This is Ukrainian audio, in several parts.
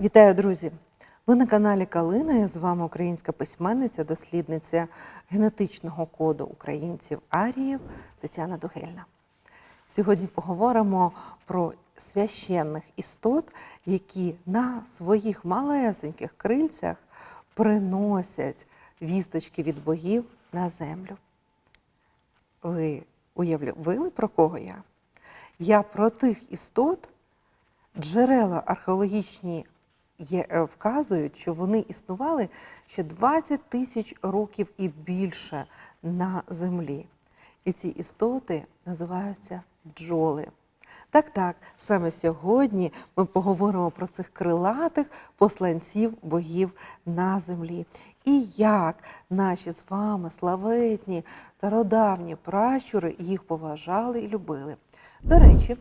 Вітаю, друзі! Ви на каналі Калина. Я з вами українська письменниця, дослідниця генетичного коду українців Аріїв Тетяна Дугельна. Сьогодні поговоримо про священних істот, які на своїх малесеньких крильцях приносять вісточки від богів на землю. Ви уявили, про кого я? Я про тих істот, джерела археологічні є, е, вказують, що вони існували ще 20 тисяч років і більше на землі. І ці істоти називаються бджоли. Так, так, саме сьогодні ми поговоримо про цих крилатих посланців богів на землі. І як наші з вами славетні стародавні пращури їх поважали і любили. До речі,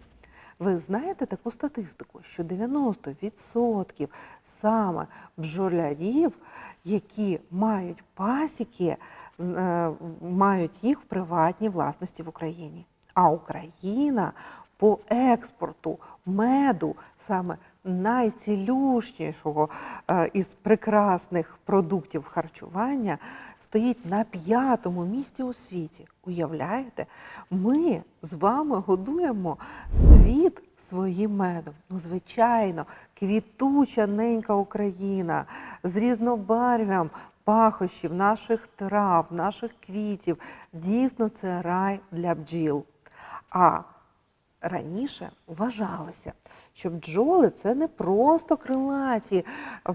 ви знаєте таку статистику, що 90% саме бджолярів, які мають пасіки, е, мають їх в приватній власності в Україні. А Україна по експорту меду саме найцілющішого е, із прекрасних продуктів харчування стоїть на п'ятому місці у світі. Уявляєте, ми з вами годуємо світ своїм медом. Ну, звичайно, квітуча ненька Україна з різнобарв'ям пахощів, наших трав, наших квітів. Дійсно, це рай для бджіл. А раніше вважалося, що бджоли це не просто крилаті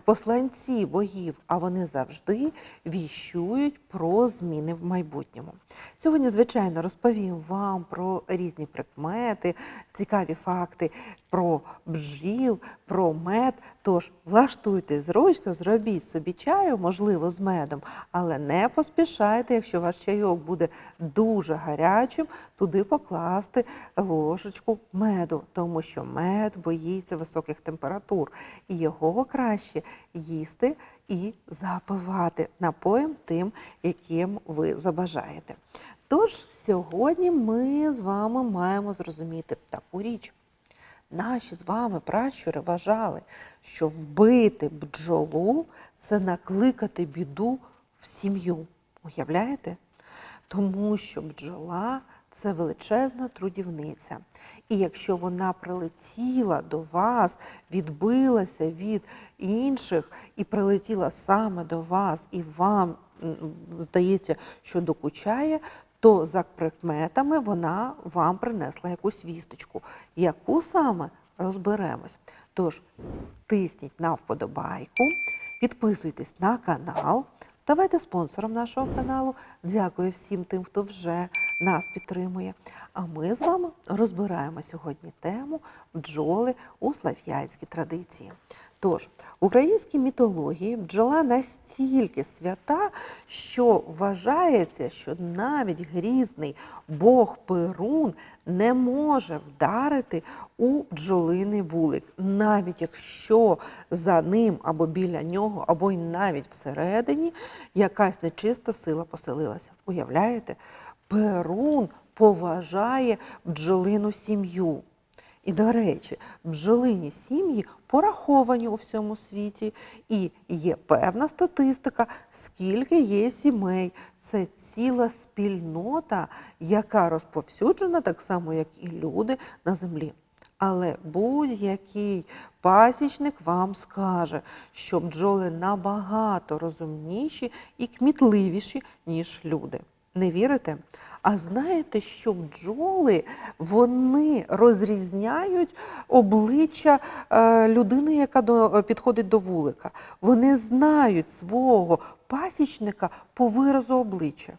посланці богів, а вони завжди віщують про зміни в майбутньому. Сьогодні, звичайно, розповім вам про різні прикмети, цікаві факти про бджіл, про мед. Тож влаштуйте зручно, зробіть собі чаю, можливо, з медом, але не поспішайте, якщо ваш чайок буде дуже гарячим, туди покласти ложечку меду, тому що мед боїться високих температур, і його краще їсти і запивати напоєм тим, яким ви забажаєте. Тож сьогодні ми з вами маємо зрозуміти таку річ. Наші з вами пращури вважали, що вбити бджолу це накликати біду в сім'ю. Уявляєте? Тому що бджола це величезна трудівниця. І якщо вона прилетіла до вас, відбилася від інших і прилетіла саме до вас, і вам здається, що докучає, то за прикметами вона вам принесла якусь вісточку. Яку саме розберемось? Тож тисніть на вподобайку, підписуйтесь на канал, ставайте спонсором нашого каналу. Дякую всім тим, хто вже нас підтримує. А ми з вами розбираємо сьогодні тему бджоли у слав'янській традиції. Тож, в українській мітології бджола настільки свята, що вважається, що навіть грізний Бог Перун не може вдарити у бджолиний вулик, навіть якщо за ним або біля нього, або й навіть всередині якась нечиста сила поселилася. Уявляєте? Перун поважає бджолину сім'ю. І, до речі, бджолині сім'ї пораховані у всьому світі, і є певна статистика, скільки є сімей. Це ціла спільнота, яка розповсюджена так само, як і люди на землі. Але будь-який пасічник вам скаже, що бджоли набагато розумніші і кмітливіші, ніж люди. Не вірите? А знаєте, що бджоли вони розрізняють обличчя е, людини, яка до, підходить до вулика. Вони знають свого пасічника по виразу обличчя.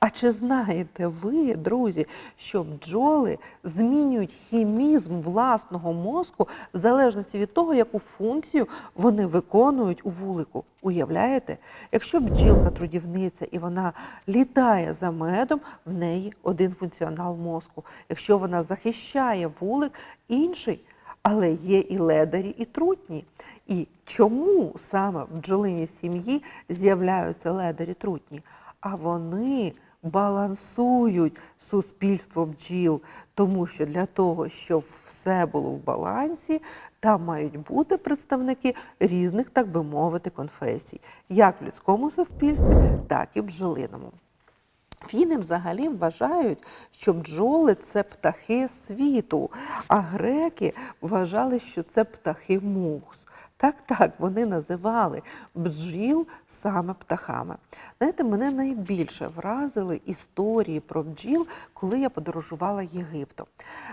А чи знаєте ви, друзі, що бджоли змінюють хімізм власного мозку в залежності від того, яку функцію вони виконують у вулику? Уявляєте? Якщо бджілка трудівниця і вона літає за медом, в неї один функціонал мозку. Якщо вона захищає вулик, інший. Але є і ледарі, і трутні. І чому саме в бджолиній сім'ї з'являються ледарі трутні? А вони балансують суспільство бджіл, тому що для того, щоб все було в балансі, там мають бути представники різних, так би мовити, конфесій, як в людському суспільстві, так і в бджолиному. Фіни взагалі вважають, що бджоли це птахи світу, а греки вважали, що це птахи мухс. Так, так, вони називали бджіл саме птахами. Знаєте, мене найбільше вразили історії про бджіл, коли я подорожувала Єгиптом.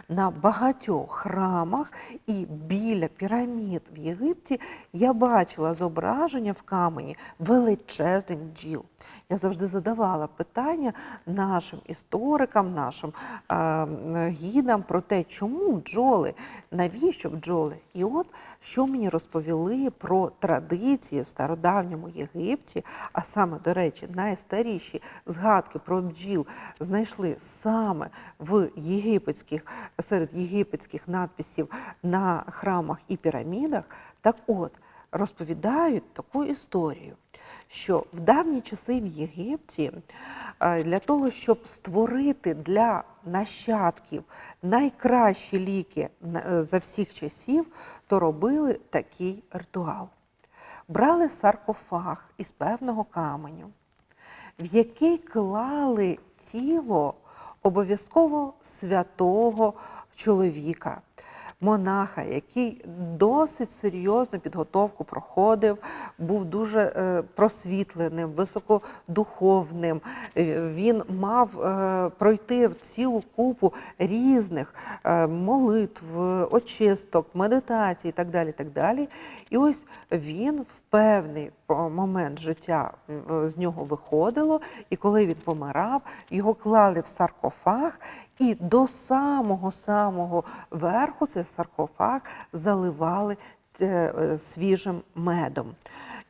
На багатьох храмах і біля пірамід в Єгипті я бачила зображення в камені величезних бджіл. Я завжди задавала питання нашим історикам, нашим е, гідам про те, чому бджоли, навіщо бджоли. І от що мені розповіли про традиції в стародавньому Єгипті, а саме, до речі, найстаріші згадки про бджіл знайшли саме в єгипетських серед єгипетських надписів на храмах і пірамідах. Так от розповідають таку історію, що в давні часи в Єгипті е, для того, щоб створити для нащадків найкращі ліки е, за всіх часів, то робили такий ритуал. Брали саркофаг із певного каменю, в який клали тіло обов'язково святого чоловіка, монаха, який досить серйозну підготовку проходив, був дуже е, просвітленим, високодуховним. Е, Він мав е, пройти цілу купу різних молитв, очисток, медитацій і так далі. так далі. І ось він в момент життя е, з нього виходило, і коли він помирав, його клали в саркофаг, і до самого самого верху цей саркофаг заливали е, е, свіжим медом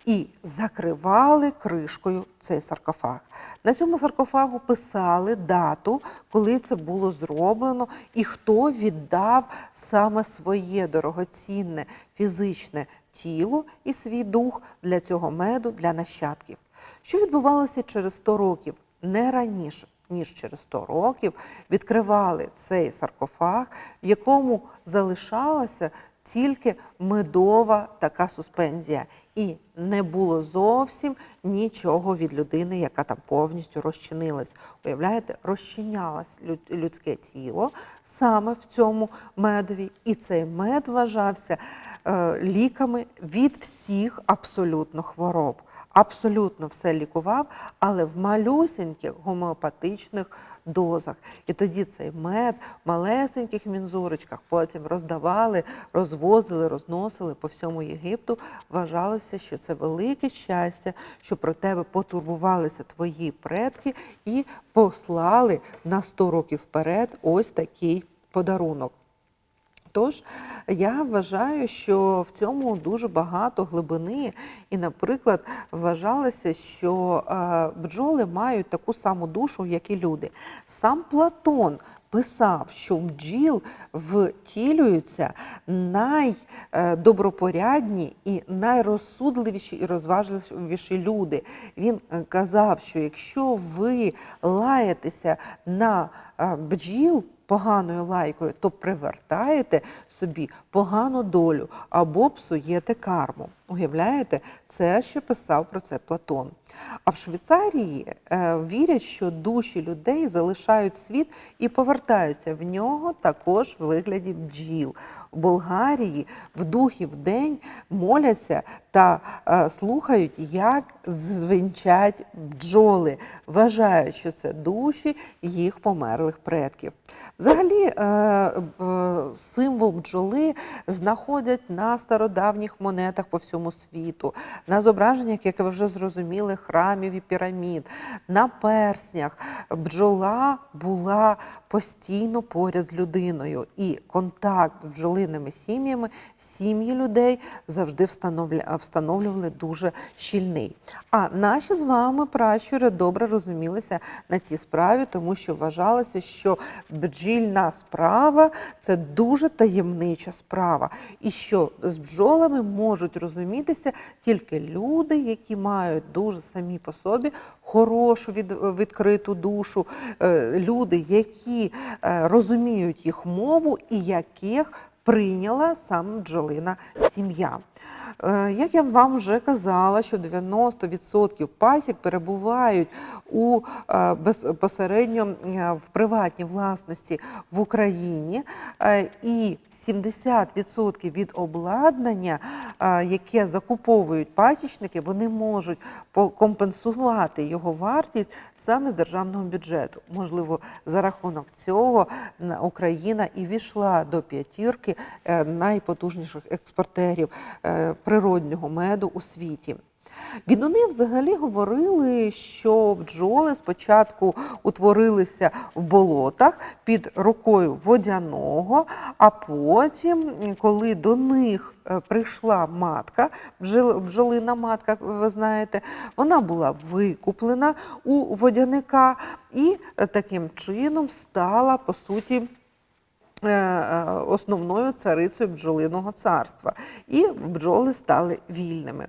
і закривали кришкою цей саркофаг. На цьому саркофагу писали дату, коли це було зроблено, і хто віддав саме своє дорогоцінне фізичне тіло і свій дух для цього меду для нащадків. Що відбувалося через 100 років? Не раніше ніж через 100 років відкривали цей саркофаг, в якому залишалася тільки медова така суспензія, і не було зовсім нічого від людини, яка там повністю розчинилась. Уявляєте, розчинялось люд- людське тіло саме в цьому медові, і цей мед вважався е, ліками від всіх абсолютно хвороб абсолютно все лікував, але в малюсіньких гомеопатичних дозах. І тоді цей мед в малесеньких мінзурочках потім роздавали, розвозили, розносили по всьому Єгипту. Вважалося, що це велике щастя, що про тебе потурбувалися твої предки і послали на 100 років вперед ось такий подарунок. Тож я вважаю, що в цьому дуже багато глибини, і, наприклад, вважалося, що е, бджоли мають таку саму душу, як і люди. Сам Платон писав, що в бджіл втілюються найдобропорядні і найрозсудливіші і розважливіші люди. Він е, казав, що якщо ви лаєтеся на е, бджіл, поганою лайкою, то привертаєте собі погану долю або псуєте карму. Уявляєте, це ще писав про це Платон. А в Швейцарії е, вірять, що душі людей залишають світ і повертаються в нього також в вигляді бджіл. В Болгарії в духі в день моляться та е, слухають, як звинчать бджоли, вважають, що це душі їх померлих предків. Взагалі, е, е, символ бджоли знаходять на стародавніх монетах по всьому світу, на зображеннях, як ви вже зрозуміли, храмів і пірамід, на перснях. Бджола була постійно поряд з людиною, і контакт з бджолиними сім'ями, сім'ї людей завжди встановлювали дуже щільний. А наші з вами пращури добре розумілися на цій справі, тому що вважалося, що бджільна справа це дуже таємнича справа, і що з бджолами можуть розумітися тільки люди, які мають дуже самі по собі хорошу від, відкриту душу, е, люди, які е, розуміють їх мову і яких прийняла саме бджолина сім'я. Е, Як я вам вже казала, що 90% пасік перебувають у е, безпосередньо е, в приватній власності в Україні, і 70% від обладнання, яке закуповують пасічники, вони можуть компенсувати його вартість саме з державного бюджету. Можливо, за рахунок цього Україна і війшла до п'ятірки найпотужніших експортерів е, природнього меду у світі. Відуни взагалі говорили, що бджоли спочатку утворилися в болотах під рукою водяного, а потім, коли до них е, прийшла матка, бджолина матка, ви знаєте, вона була викуплена у водяника і е, таким чином стала по суті. Е, е, Основною царицею бджолиного царства, і бджоли стали вільними.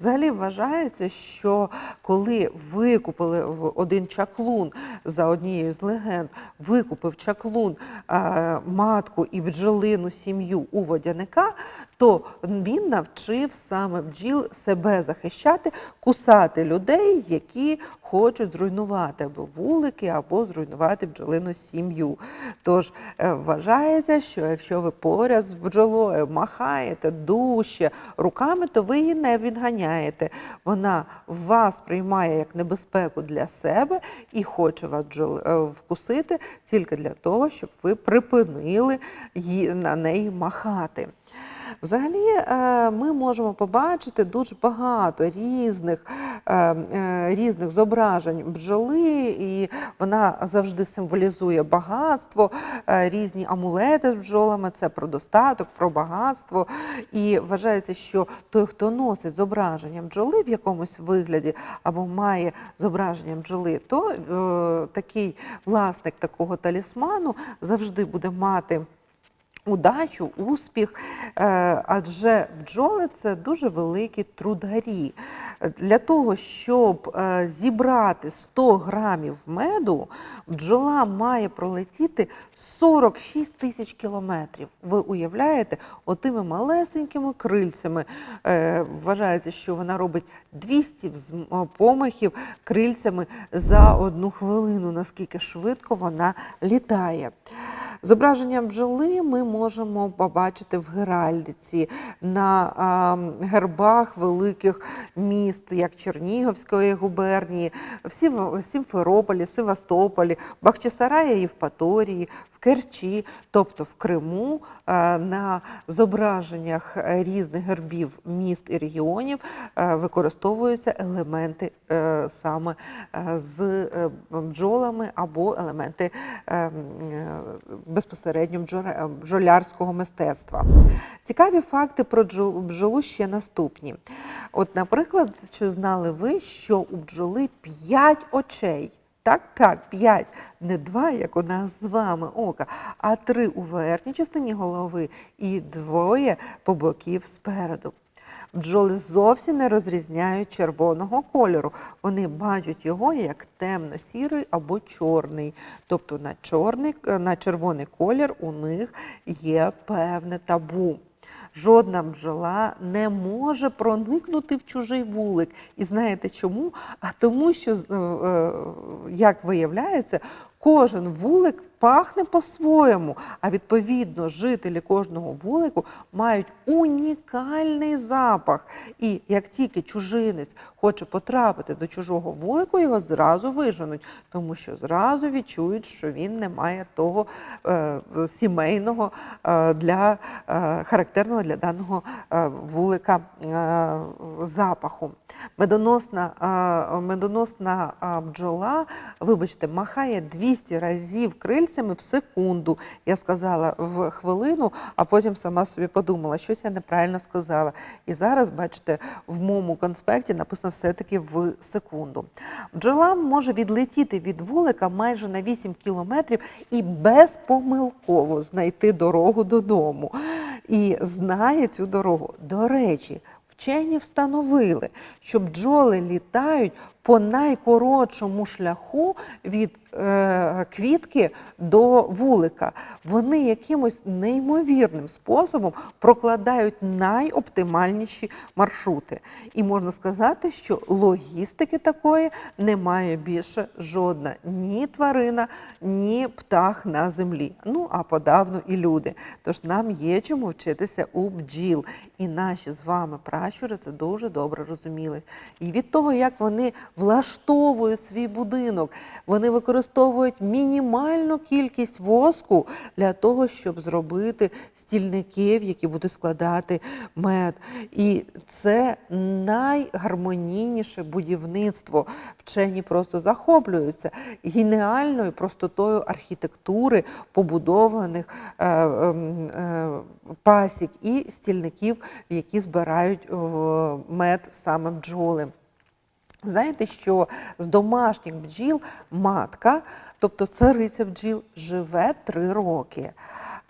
Взагалі вважається, що коли викупили в один чаклун за однією з легенд, викупив чаклун е, матку і бджолину сім'ю у водяника, то він навчив саме бджіл себе захищати, кусати людей, які хочуть зруйнувати або вулики, або зруйнувати бджолину сім'ю. Тож е, вважається, що якщо ви поряд з бджолою махаєте дужче руками, то ви її не відганяєте. Вона вас приймає як небезпеку для себе і хоче вас е, вкусити тільки для того, щоб ви припинили на неї махати. Взагалі, е, ми можемо побачити дуже багато різних, е, е, різних зображень бджоли, і вона завжди символізує багатство, різні амулети з бджолами це про достаток, про багатство. І вважається, що той, хто носить зображення бджоли в якомусь вигляді або має зображення бджоли, то такий власник такого талісману завжди буде мати удачу, успіх, е, адже бджоли це дуже великі трударі. Для того, щоб е, зібрати 100 грамів меду, бджола має пролетіти 46 тисяч кілометрів. Ви уявляєте, отими малесенькими крильцями е, вважається, що вона робить 200 взм- помахів крильцями за одну хвилину, наскільки швидко вона літає. Зображення бджоли ми можемо побачити в Геральдиці, на гербах великих міст, як Чернігівської губернії, в Сімферополі, Севастополі, Бахчисараї, Євпаторії, в Керчі, тобто в Криму е, на зображеннях різних гербів міст і регіонів е, використовуються елементи е, саме з бджолами або елементи е, е, безпосередньо бджоре- бджолярського мистецтва. Цікаві факти про бджолу ще наступні. От, наприклад, чи знали ви, що у бджоли п'ять очей? Так, так, п'ять, не два, як у нас з вами ока, а три у верхній частині голови і двоє по боків спереду. Бджоли зовсім не розрізняють червоного кольору. Вони бачать його як темно-сірий або чорний. Тобто на, чорний, на червоний колір у них є певне табу. Жодна бджола не може проникнути в чужий вулик. І знаєте чому? А тому, що, е, е, як виявляється, кожен вулик пахне по-своєму, а відповідно жителі кожного вулику мають унікальний запах. І як тільки чужинець хоче потрапити до чужого вулику, його зразу виженуть, тому що зразу відчують, що він не має того е, сімейного е, для е, характерного для даного е, вулика е, запаху. Медоносна, е, медоносна е, бджола, вибачте, махає 200 разів крильцями в секунду. Я сказала в хвилину, а потім сама собі подумала, щось я неправильно сказала. І зараз, бачите, в моєму конспекті написано все-таки в секунду. Бджола може відлетіти від вулика майже на 8 кілометрів і безпомилково знайти дорогу додому. І знає цю дорогу. До речі, Вчені встановили, що бджоли літають по найкоротшому шляху від е, квітки до вулика. Вони якимось неймовірним способом прокладають найоптимальніші маршрути. І можна сказати, що логістики такої немає більше жодна ні тварина, ні птах на землі. Ну а подавно і люди. Тож нам є чому вчитися у бджіл. І наші з вами пращури це дуже добре розуміли. І від того, як вони влаштовують свій будинок, вони використовують мінімальну кількість воску для того, щоб зробити стільників, які будуть складати мед. І це найгармонійніше будівництво. Вчені просто захоплюються геніальною простотою архітектури побудованих е, ем, е, пасік і стільників, які збирають е, мед саме бджоли. Знаєте, що з домашніх бджіл матка, тобто цариця бджіл, живе 3 роки,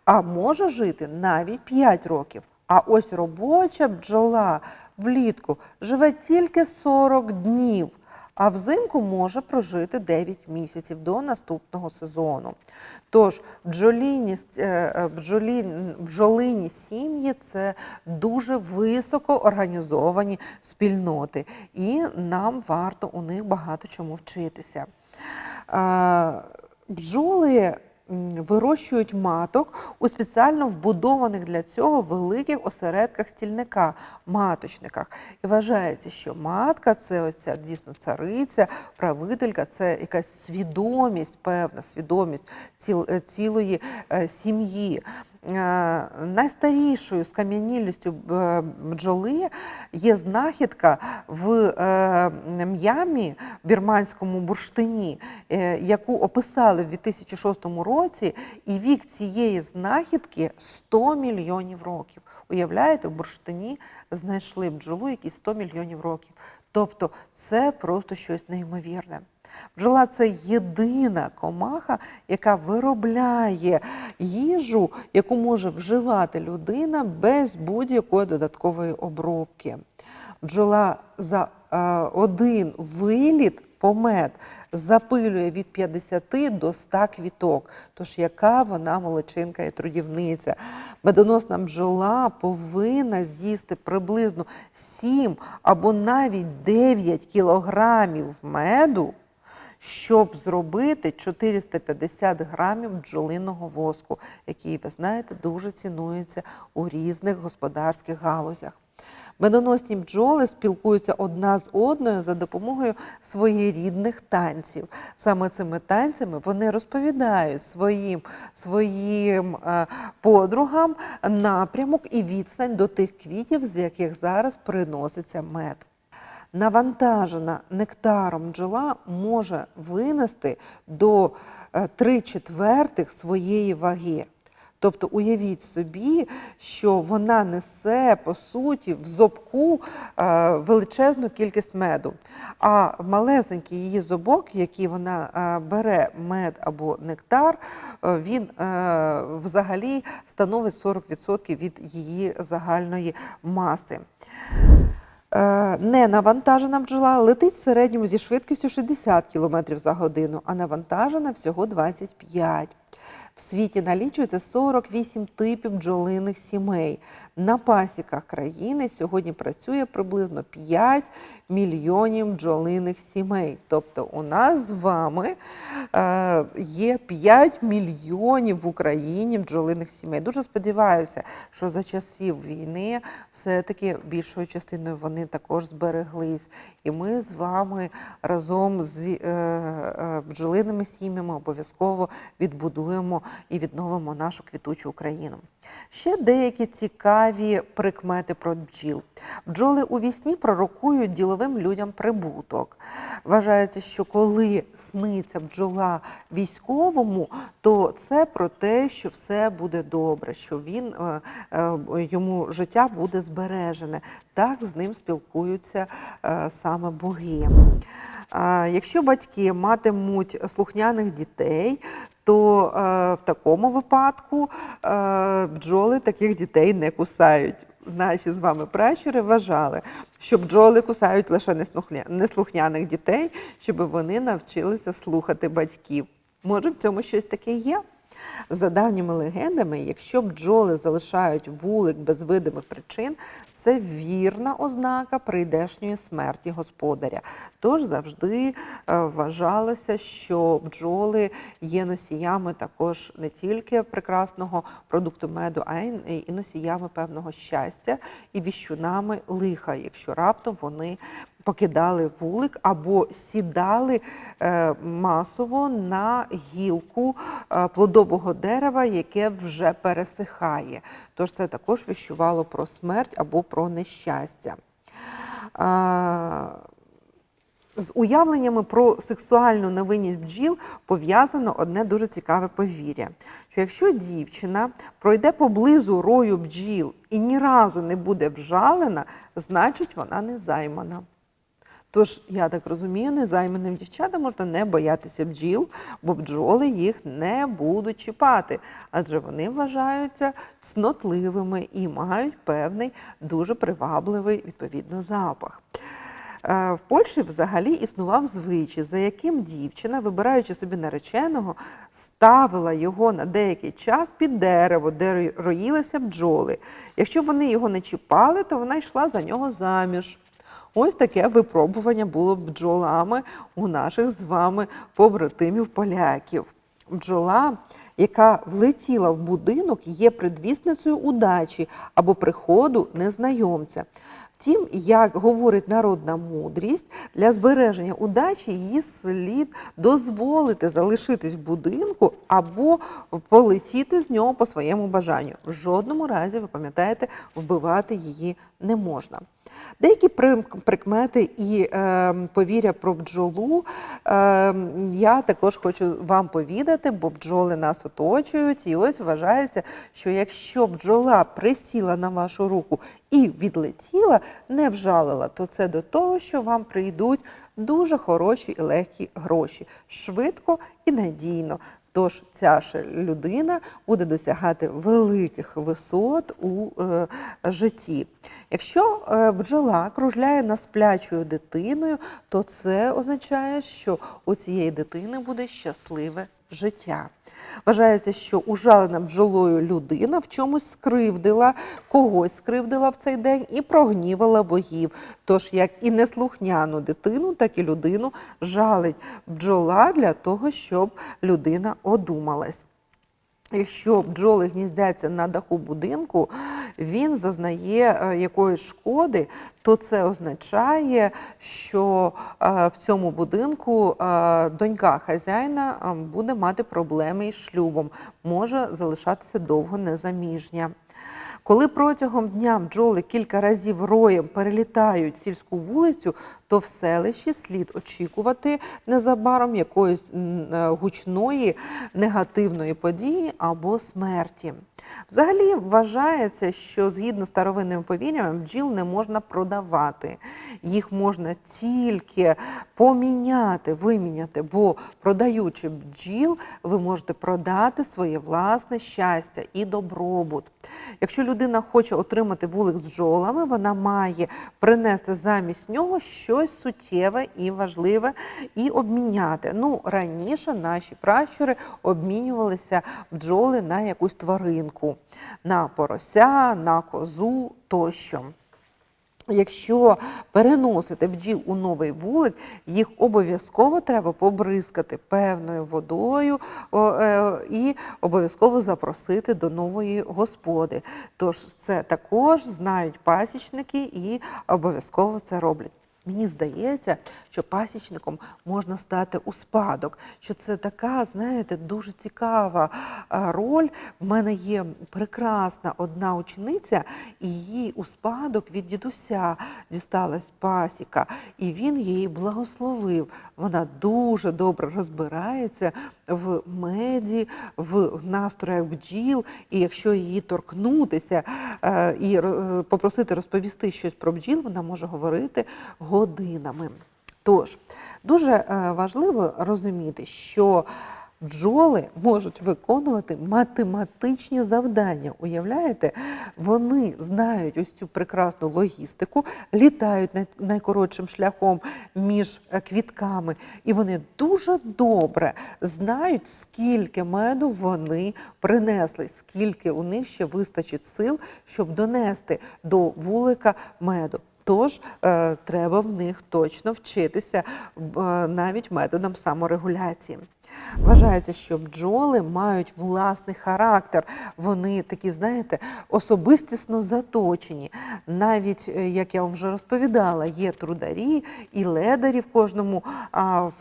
а може жити навіть 5 років. А ось робоча бджола влітку живе тільки 40 днів, а взимку може прожити 9 місяців до наступного сезону. Тож бджоліні, е, е, бджолі, бджолині сім'ї це дуже високо організовані спільноти, і нам варто у них багато чому вчитися. Е, Бджоли вирощують маток у спеціально вбудованих для цього великих осередках стільника, маточниках. І вважається, що матка це оця дійсно цариця, правителька, це якась свідомість, певна свідомість е, цілої е, сім'ї. Е, Найстарішою скам'янілістю е, бджоли є знахідка в е, м'ямі бірманському бурштині, яку описали в 2006 році, і вік цієї знахідки 100 мільйонів років. Уявляєте, в бурштині знайшли бджолу, якій 100 мільйонів років. Тобто це просто щось неймовірне. Бджола це єдина комаха, яка виробляє їжу, яку може вживати людина без будь-якої додаткової обробки. Бджола за е, один виліт помет запилює від 50 до 100 квіток. Тож яка вона молодчинка і трудівниця. Медоносна бджола повинна з'їсти приблизно 7 або навіть 9 кілограмів меду щоб зробити 450 грамів бджолиного воску, який, ви знаєте, дуже цінується у різних господарських галузях. Медоносні бджоли спілкуються одна з одною за допомогою своєрідних танців. Саме цими танцями вони розповідають своїм, своїм е, подругам напрямок і відстань до тих квітів, з яких зараз приноситься мед. Навантажена нектаром бджола може винести до 3 четвертих своєї ваги. Тобто уявіть собі, що вона несе по суті в зобку е, величезну кількість меду. А малесенький її зобок, який вона е, бере мед або нектар, е, він взагалі становить 40% від її загальної маси. Не навантажена бджола летить в середньому зі швидкістю 60 км за годину, а навантажена всього 25 в світі налічується 48 типів бджолиних сімей. На пасіках країни сьогодні працює приблизно 5 мільйонів бджолиних сімей. Тобто у нас з вами е, є 5 мільйонів в Україні бджолиних сімей. Дуже сподіваюся, що за часів війни все-таки більшою частиною вони також збереглись. І ми з вами разом з е, е, бджолиними сім'ями обов'язково відбудуємо і відновимо нашу квітучу Україну. Ще деякі цікаві прикмети про бджіл. Бджоли у вісні пророкують діловим людям прибуток. Вважається, що коли сниться бджола військовому, то це про те, що все буде добре, що він е, е, йому життя буде збережене. Так з ним спілкуються е, саме боги. Якщо батьки матимуть слухняних дітей, то е, в такому випадку е, бджоли таких дітей не кусають. наші з вами пращури вважали, що бджоли кусають лише неслухняних дітей, щоб вони навчилися слухати батьків. Може, в цьому щось таке є? За давніми легендами, якщо бджоли залишають вулик без видимих причин, це вірна ознака прийдешньої смерті господаря. Тож завжди е, вважалося, що бджоли є носіями також не тільки прекрасного продукту меду, а й носіями певного щастя і віщунами лиха, якщо раптом вони покидали вулик або сідали е, масово на гілку е, плодового дерева, яке вже пересихає. Тож це також віщувало про смерть або про нещастя. З уявленнями про сексуальну невинність бджіл пов'язано одне дуже цікаве повір'я: що якщо дівчина пройде поблизу рою бджіл і ні разу не буде вжалена, значить вона не займана. Тож, я так розумію, незайманим дівчатам можна не боятися бджіл, бо бджоли їх не будуть чіпати, адже вони вважаються цнотливими і мають певний дуже привабливий відповідно запах. Е, В Польщі взагалі існував звичай, за яким дівчина, вибираючи собі нареченого, ставила його на деякий час під дерево, де роїлися бджоли. Якщо вони його не чіпали, то вона йшла за нього заміж. Ось таке випробування було бджолами у наших з вами побратимів поляків. Бджола, яка влетіла в будинок, є предвісницею удачі або приходу незнайомця. Втім, як говорить народна мудрість, для збереження удачі її слід дозволити залишитись в будинку або полетіти з нього по своєму бажанню. В жодному разі, ви пам'ятаєте, вбивати її не можна. Деякі прикмети і е, повір'я про бджолу е, я також хочу вам повідати, бо бджоли нас оточують. І ось вважається, що якщо бджола присіла на вашу руку і відлетіла, не вжалила, то це до того, що вам прийдуть дуже хороші і легкі гроші, швидко і надійно. Тож ця ж людина буде досягати великих висот у е, житті. Якщо е, бджола кружляє насплячою дитиною, то це означає, що у цієї дитини буде щасливе життя. Вважається, що ужалена бджолою людина в чомусь скривдила, когось скривдила в цей день і прогнівала богів. Тож, як і неслухняну дитину, так і людину жалить бджола для того, щоб людина одумалась. Якщо бджоли гніздяться на даху будинку, він зазнає е, якоїсь шкоди, то це означає, що е, в цьому будинку е, донька хазяїна буде мати проблеми із шлюбом, може залишатися довго незаміжня. Коли протягом дня бджоли кілька разів роєм перелітають сільську вулицю, то в селищі слід очікувати незабаром якоїсь е, гучної негативної події або смерті. Взагалі вважається, що згідно з старовинними повір'ями бджіл не можна продавати. Їх можна тільки поміняти, виміняти, бо продаючи бджіл, ви можете продати своє власне щастя і добробут. Якщо людина хоче отримати вулик з бджолами, вона має принести замість нього щось суттєве і важливе і обміняти. Ну, раніше наші пращури обмінювалися бджоли на якусь тваринку, на порося, на козу тощо. Якщо переносити бджіл у новий вулик, їх обов'язково треба побризкати певною водою е, і обов'язково запросити до нової господи. Тож це також знають пасічники і обов'язково це роблять. Мені здається, що пасічником можна стати у спадок, що це така, знаєте, дуже цікава роль. В мене є прекрасна одна учениця, і їй у спадок від дідуся дісталась пасіка, і він її благословив. Вона дуже добре розбирається в меді, в настроях бджіл, і якщо її торкнутися е, і попросити розповісти щось про бджіл, вона може говорити годинами. Тож дуже е, важливо розуміти, що бджоли можуть виконувати математичні завдання. Уявляєте, вони знають ось цю прекрасну логістику, літають найкоротшим шляхом між е, квітками, і вони дуже добре знають, скільки меду вони принесли, скільки у них ще вистачить сил, щоб донести до вулика меду. Тож е, треба в них точно вчитися е, навіть методом саморегуляції. Вважається, що бджоли мають власний характер. Вони такі, знаєте, особистісно заточені. Навіть, е, як я вам вже розповідала, є трударі і ледарі в кожному,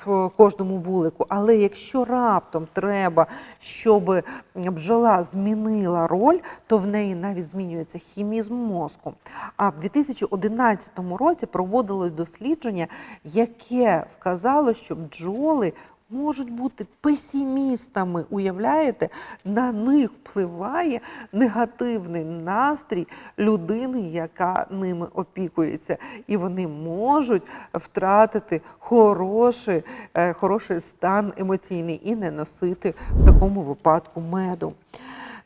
в кожному вулику. Але якщо раптом треба, щоб бджола змінила роль, то в неї навіть змінюється хімізм мозку. А в 2011 році проводилось дослідження, яке вказало, що бджоли можуть бути песімістами, Уявляєте, на них впливає негативний настрій людини, яка ними опікується, і вони можуть втратити хороший, е, хороший стан емоційний і не носити в такому випадку меду.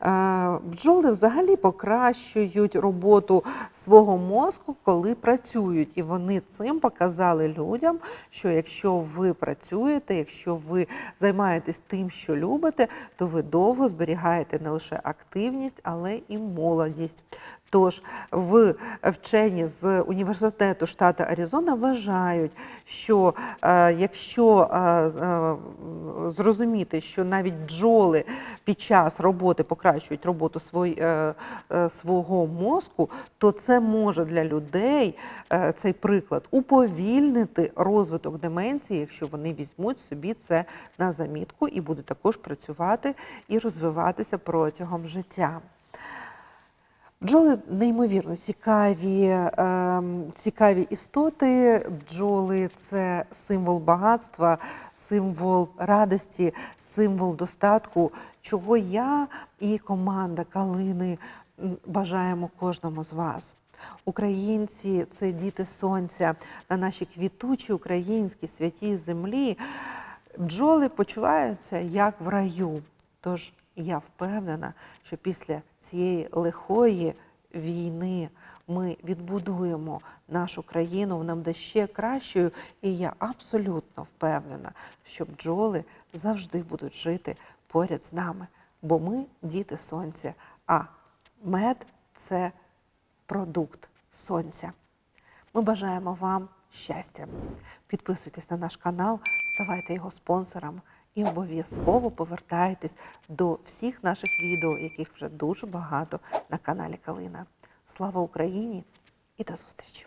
Е, Бджоли взагалі покращують роботу свого мозку, коли працюють, і вони цим показали людям, що якщо ви працюєте, якщо ви займаєтесь тим, що любите, то ви довго зберігаєте не лише активність, але і молодість. Тож в вчені з університету штату Аризона вважають, що е, якщо е, е, зрозуміти, що навіть бджоли під час роботи покращують роботу свой, е, е, свого мозку, то це може для людей е, цей приклад уповільнити розвиток деменції, якщо вони візьмуть собі це на замітку і будуть також працювати і розвиватися протягом життя. Бджоли неймовірно цікаві, ем, цікаві істоти. Бджоли це символ багатства, символ радості, символ достатку, чого я і команда Калини бажаємо кожному з вас. Українці це діти сонця на нашій квітучій українській святій землі. Бджоли почуваються як в раю. Тож я впевнена, що після цієї лихої війни ми відбудуємо нашу країну, вона буде ще кращою. І я абсолютно впевнена, що бджоли завжди будуть жити поряд з нами, бо ми діти сонця, а мед це продукт сонця. Ми бажаємо вам щастя. Підписуйтесь на наш канал, ставайте його спонсором і обов'язково повертайтесь до всіх наших відео, яких вже дуже багато на каналі Калина. Слава Україні і до зустрічі!